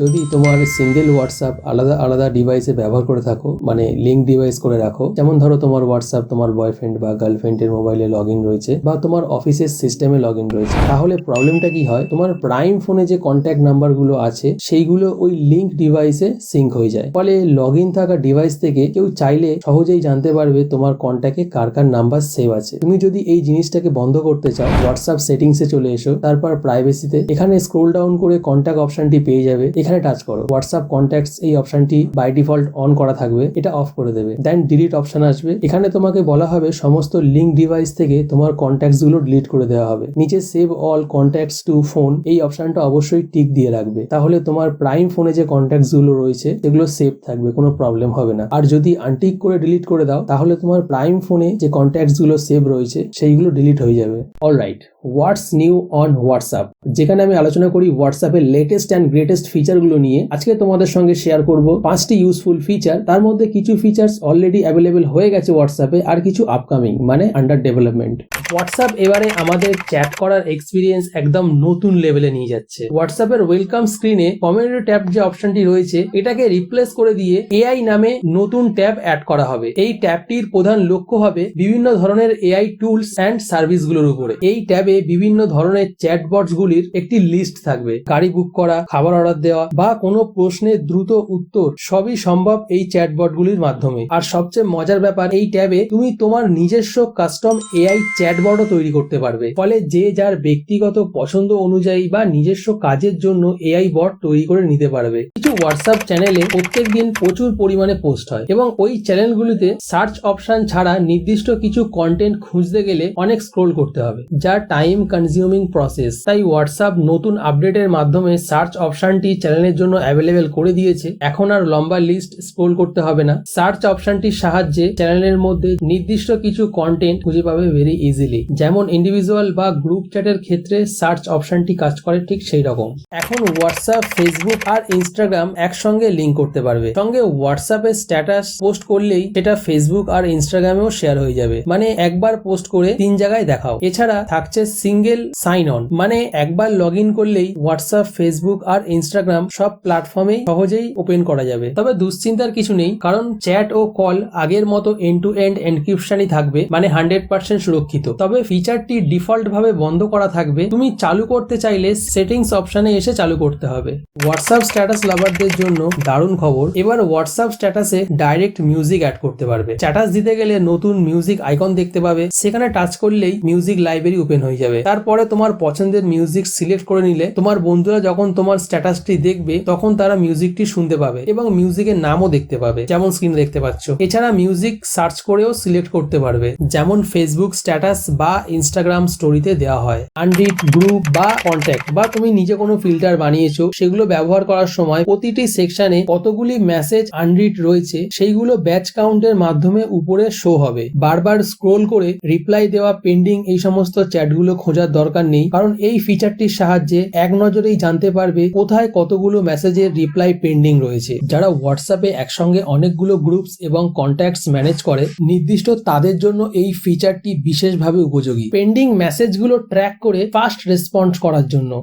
যদি তোমার single WhatsApp আলাদা আলাদা ডিভাইসে ব্যবহার করে থাকো মানে লিঙ্ক ডিভাইস করে রাখো, যেমন ধরো তোমার হোয়াটসঅ্যাপ তোমার বয়ফ্রেন্ড বা গার্লফ্রেন্ডের মোবাইলে লগ ইন রয়েছে, বা তোমার অফিসের সিস্টেমে লগ ইন রয়েছে, তাহলে প্রবলেমটা কি হয়? তোমার প্রাইম ফোনে যে কন্ট্যাক্ট নাম্বারগুলো আছে, সেইগুলো ওই লিঙ্ক ডিভাইসে সিঙ্ক হয়ে যায়। ফলে লগ ইন থাকা ডিভাইস থেকে কেউ চাইলে সহজেই জানতে পারবে তোমার কন্ট্যাক্টে কার কার নাম্বার সেভ আছে। তুমি যদি এই জিনিসটাকে বন্ধ করতে চাও হোয়াটসঅ্যাপ সেটিংসে চলে এসো, তারপর প্রাইভেসিতে এখানে স্ক্রোল ডাউন করে কন্ট্যাক্ট অপশনটি পেয়ে যাবে। এখানে টাচ করো। হোয়াটসঅ্যাপ কন্ট্যাক্টস এই অপশনটি বাই ডিফল্ট অন করা থাকবে। এটা অফ করে দেবে। দেন ডিলিট অপশন আসবে। এখানে তোমাকে বলা হবে সমস্ত লিঙ্ক ডিভাইস থেকে তোমার কন্ট্যাক্টসগুলো ডিলিট করে দেওয়া হবে। নিচে save all contacts to phone এই অপশনটা অবশ্যই টিক দিয়ে রাখবে। তাহলে তোমার প্রাইম ফোনে যে কন্ট্যাক্টসগুলো রয়েছে, সেগুলো সেভ থাকবে, কোনো প্রবলেম হবে না। আর যদি আনটিক করে ডিলিট করে দাও, তাহলে তোমার প্রাইম ফোনে যে কন্ট্যাক্টসগুলো সেভ রয়েছে, সেইগুলো ডিলিট হয়ে যাবে। Alright what's new on WhatsApp. যেখানে আমি আলোচনা করি হোয়াটসঅ্যাপের লেটেস্ট অ্যান্ড গ্রেটেস্ট ফিচারগুলো নিয়ে। আজকে তোমাদের সঙ্গে শেয়ার করব পাঁচটি ইউজফুল ফিচার তার মধ্যে কিছু ফিচার্স অলরেডি অ্যাভেলেবেল হয়ে গেছে হোয়াটসঅ্যাপে আর কিছু আপকামিং মানে আন্ডার ডেভেলপমেন্ট হোয়াটসঅ্যাপ এবারে আমাদের চ্যাট করার এক্সপিরিয়েন্স একদম নতুন লেভেলে নিয়ে যাচ্ছে। হোয়াটসঅ্যাপের ওয়েলকাম স্ক্রিনে কমিউনিটি ট্যাব যে অপশনটি রয়েছে, এটাকে রিপ্লেস করে দিয়ে এআই নামে নতুন ট্যাব অ্যাড করা হবে। এই ট্যাবটির প্রধান লক্ষ্য হবে বিভিন্ন ধরনের এআই টুলস অ্যান্ড সার্ভিসগুলোর উপরে। এই ট্যাবে বিভিন্ন ধরনের চ্যাটবটস গুলির একটি লিস্ট থাকবে। গাড়ি বুক করা, খাবার অর্ডার দেওয়া বা কোনো প্রশ্নের দ্রুত উত্তর সবই সম্ভব এই চ্যাটবট গুলির মাধ্যমে। আর সবচেয়ে মজার ব্যাপার, এই ট্যাবে তুমি তোমার নিজস্ব কাস্টম এআই চ্যাটবটও তৈরি করতে পারবে। ফলে যে যার ব্যক্তিগত পছন্দ অনুযায়ী বা নিজস্ব কাজের জন্য এআই বট তৈরি করে নিতে পারবে। কিছু হোয়াটসঅ্যাপ চ্যানেলে প্রত্যেক দিন প্রচুর পরিমাণে পোস্ট হয় এবং ওই চ্যানেলগুলিতে সার্চ অপশন ছাড়া নির্দিষ্ট কিছু কন্টেন্ট খুঁজতে গেলে অনেক স্ক্রোল করতে হবে যা টাইম কনজিউমিং প্রসেস তাই হোয়াটসঅ্যাপ নতুন আপডেটের মাধ্যমে সার্চ অপশনটি চ্যানেলের জন্য অ্যাভেলেবেল করে দিয়েছে। এখন আর লম্বা লিস্ট স্ক্রোল করতে হবে না। সার্চ অপশনটির সাহায্যে চ্যানেলের মধ্যে নির্দিষ্ট কিছু কন্টেন্ট খুঁজে পাবে ভেরি ইজিলি যেমন ইন্ডিভিজুয়াল বা গ্রুপ চ্যাটের ক্ষেত্রে সার্চ অপশনটি কাজ করে ঠিক সেই রকম এখন হোয়াটসঅ্যাপ ফেসবুক আর ইনস্টাগ্রাম একসঙ্গে লিঙ্ক করতে পারবে। সঙ্গে হোয়াটসঅ্যাপে স্ট্যাটাস পোস্ট করলেই সেটা ফেসবুক আর ইনস্টাগ্রামেও শেয়ার হয়ে যাবে। মানে একবার পোস্ট করে তিন জায়গায় দেখাও। এছাড়া থাকছে সিঙ্গেল সাইন অন মানে একবার লগ ইন করলেই হোয়াটসঅ্যাপ ফেসবুক আর ইনস্টাগ্রাম সব প্ল্যাটফর্মেই সহজেই ওপেন করা যাবে। তবে দুশ্চিন্তার কিছু নেই, কারণ চ্যাট ও কল আগের মতো এন্ড টু এন্ড এনক্রিপশনই থাকবে মানে হান্ড্রেড পার্সেন্ট সুরক্ষিত। তবে ফিচারটি ডিফল্ট ভাবে বন্ধ করা থাকবে। তুমি চালু করতে চাইলে সেটিংস অপশনে এসে চালু করতে হবে। হোয়াটসঅ্যাপ স্ট্যাটাস লাভারদের জন্য দারুণ খবর। এবার হোয়াটসঅ্যাপ স্ট্যাটাসে ডাইরেক্ট মিউজিক অ্যাড করতে পারবে। স্ট্যাটাস দিতে গেলে নতুন মিউজিক আইকন দেখতে পাবে। সেখানে টাচ করলেই মিউজিক লাইব্রেরি ওপেন হয়ে যাবে তারপরে তোমার পছন্দের মিউজিক সিলেক্ট করে নিলে তোমার বন্ধুরা যখন তোমার স্ট্যাটাসটি দেখবে, তখন তারা মিউজিকটি শুনতে পাবে এবং মিউজিকের নামও দেখতে পাবে। যেমন স্ক্রিনে দেখতে পাচ্ছ। এছাড়া মিউজিক সার্চ করেও সিলেক্ট করতে পারবে। যেমন ফেসবুক স্ট্যাটাস বা ইনস্টাগ্রাম স্টোরিতে দেওয়া হয়। আনরিড গ্রুপ বা কন্ট্যাক্ট বা তুমি নিজে কোনো ফিল্টার বানিয়েছো, সেগুলো ব্যবহার করার সময় প্রতিটি সেকশনে কতগুলি মেসেজ আনরিড রয়েছে, সেইগুলো ব্যাচ কাউন্টের মাধ্যমে উপরে শো হবে। বারবার স্ক্রোল করে রিপ্লাই দেওয়া পেন্ডিং এই সমস্ত চ্যাটগুলো খোঁজার দরকার নেই। কারণ এই ফিচারটির সাহায্যে এক নজরেই জানতে পারবে কোথায় কতগুলো মেসেজের রিপ্লাই পেন্ডিং রয়েছে। যারা হোয়াটসঅ্যাপে একসঙ্গে অনেকগুলো গ্রুপস এবং কন্ট্যাক্টস ম্যানেজ করে, নির্দিষ্ট তাদের জন্য এই ফিচারটি বিশেষভাবে উপযোগী। পেন্ডিং মেসেজগুলো ট্র্যাক করে ফাস্ট রেসপন্স করার জন্য।